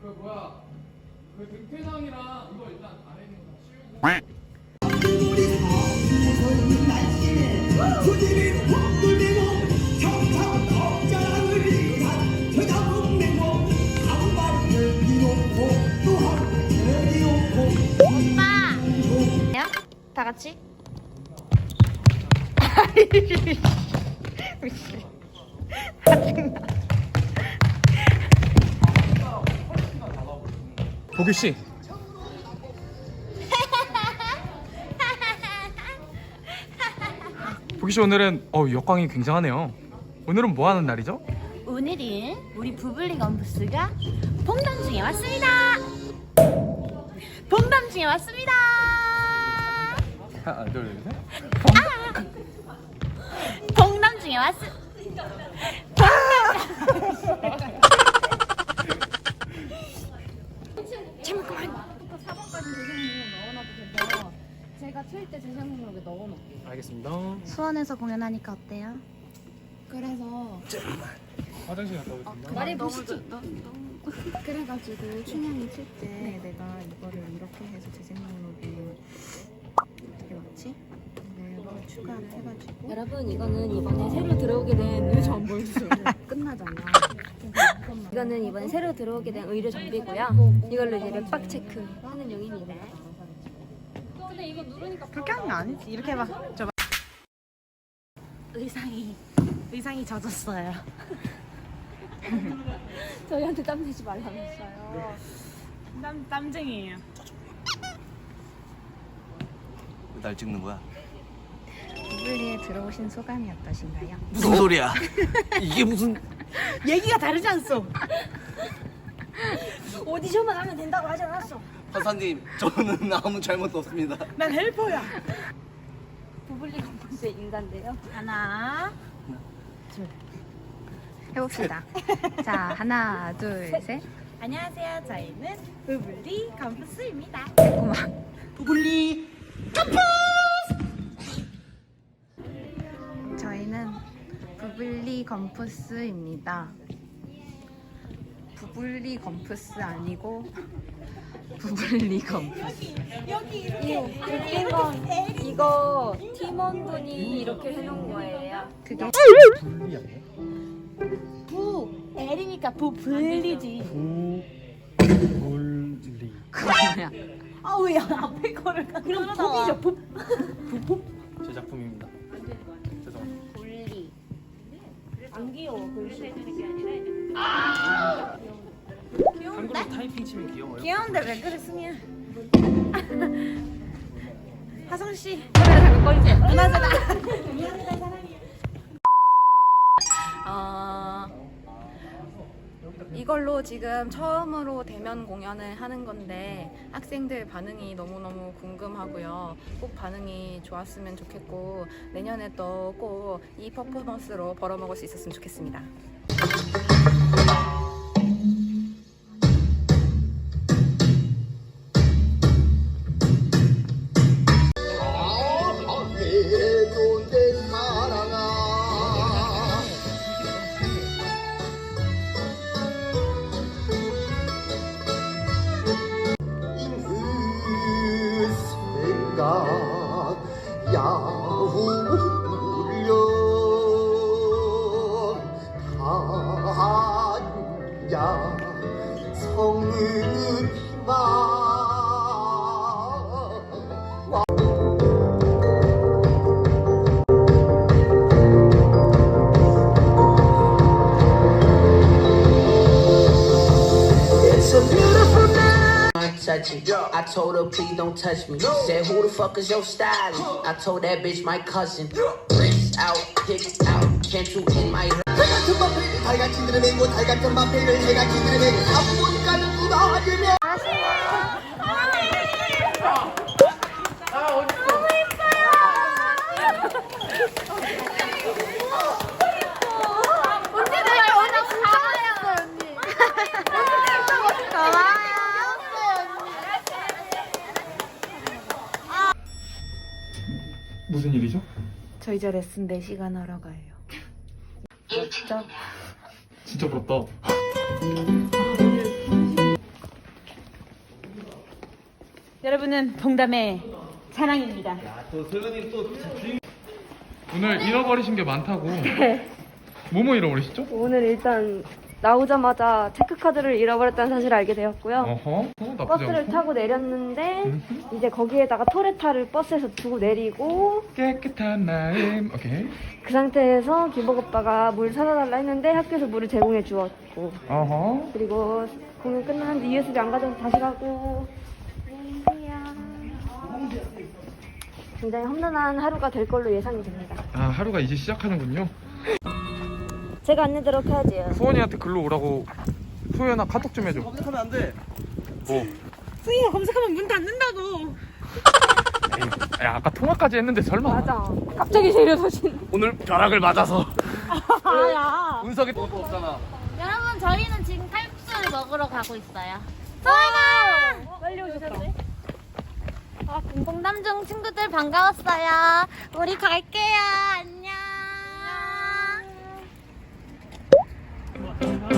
그 뭐야 그 등퇴장이랑 이거 일단 안에 있는 거 치우고 야? 다 같이? 보규 씨 보규 씨 오늘은 어 역광이 굉장하네요 오늘은 뭐 하는 날이죠? 오늘은 우리 부블리 건부스가 봄담중에 왔습니다. 봄담중에 왔습니다. 하나 둘셋 봄담중에 왔. 잠 수원에서 공연하니까 어때요? 그래서 화장실 갔다 오겠습니다 말해 보시죠. 그래가지고 춘향이 칠 때 내가 이거를 이렇게 해서 재생목록에 어떻게 맞지? 이걸 추가를 해가지고 여러분 이거는 이번에 새로 들어오게 된 의료 정보 끝나잖아. 이거는 이번에 새로 들어오게 된 의료 정비고요. 이걸로 이제 맥박 체크 하는 용입니다. 그렇게 하는 거 아니지. 이렇게 해봐. 저 의상이 의상이 젖었어요. 저희한테 땀 내지 말라면서요. 땀 땀쟁이에요. 날 찍는 거야? 부블리에 들어오신 소감이 어떠신가요? 무슨 소리야? 이게 무슨 얘기가 다르지 않소? 오디션만 하면 된다고 하지 않았어? 판사님 저는 아무 잘못도 없습니다. 난 헬퍼야. 부블리 건물의 인간데요. 하나. 해봅시다. 자 하나 둘 셋. 안녕하세요. 저희는 부블리 감프스입니다. 고마. 부블리 저희는 부블리 건푸스입니다. 부블리 건푸스 아니고 부블리 건푸스. 웃긴 건 이거 팀원분이 이렇게 해놓은 거예요. 그게 부 L이니까 부블리지. 부블리 그거야. 아우 야 앞에 거를 그럼 부비죠. 부. 제 작품입니다 죄송합니다. 안 귀여워 글씨. 한글로 타이핑 치면 귀여워요? 귀여운데 왜 그래 승희야? 하성 씨. 누나잖아. 어, 이걸로 지금 처음으로 대면 공연을 하는 건데 학생들 반응이 너무너무 궁금하고요. 꼭 반응이 좋았으면 좋겠고 내년에 또 꼭 이 퍼포먼스로 벌어먹을 수 있었으면 좋겠습니다. 야 성은마 It's a beautiful night. touch it. I told her, please don't touch me. She said, who the fuck is your stylist? I told that bitch, my cousin. Wrist out, picked out, cancel in my 같은 달 같은 가는 누가 아니면 무슨 일이죠? 저 이제 레슨 4시간 하러 가요. 진짜. 진짜 부럽다. 여러분은 동담의 사랑입니다. 또또 오늘 잃어버리신 게 많다고. 네. 뭐뭐 잃어버리시죠? 오늘 일단 나오자마자 체크카드를 잃어버렸다는 사실을 알게 되었고요. 어허. 어, 나쁘지 버스를 않고. 타고 내렸는데 이제 거기에다가 토레타를 버스에서 두고 내리고 깨끗한 마음. 오케이. 그 상태에서 김복 오빠가 물 사다 달라 했는데 학교에서 물을 제공해 주었고 어허. 그리고 공연 끝났는데 USB 안 가져서 다시 가고. 굉장히 험난한 하루가 될 걸로 예상이 됩니다. 아 하루가 이제 시작하는군요. 제가 안 내도록 하지요. 소원이한테 글로 오라고. 소연아 카톡 좀 해줘. 검색하면 안 돼. 뭐? 승희가 검색하면 문 닫는다고. 에이, 야 아까 통화까지 했는데 설마. 맞아. 갑자기 내려서신. 오늘 벼락을 맞아서. 아야. 운석이 또 없잖아. 여러분 저희는 지금 칼국수를 먹으러 가고 있어요. 소연아! 빨리 오셨다. 아, 공담중 친구들 반가웠어요. 우리 갈게요. 안녕.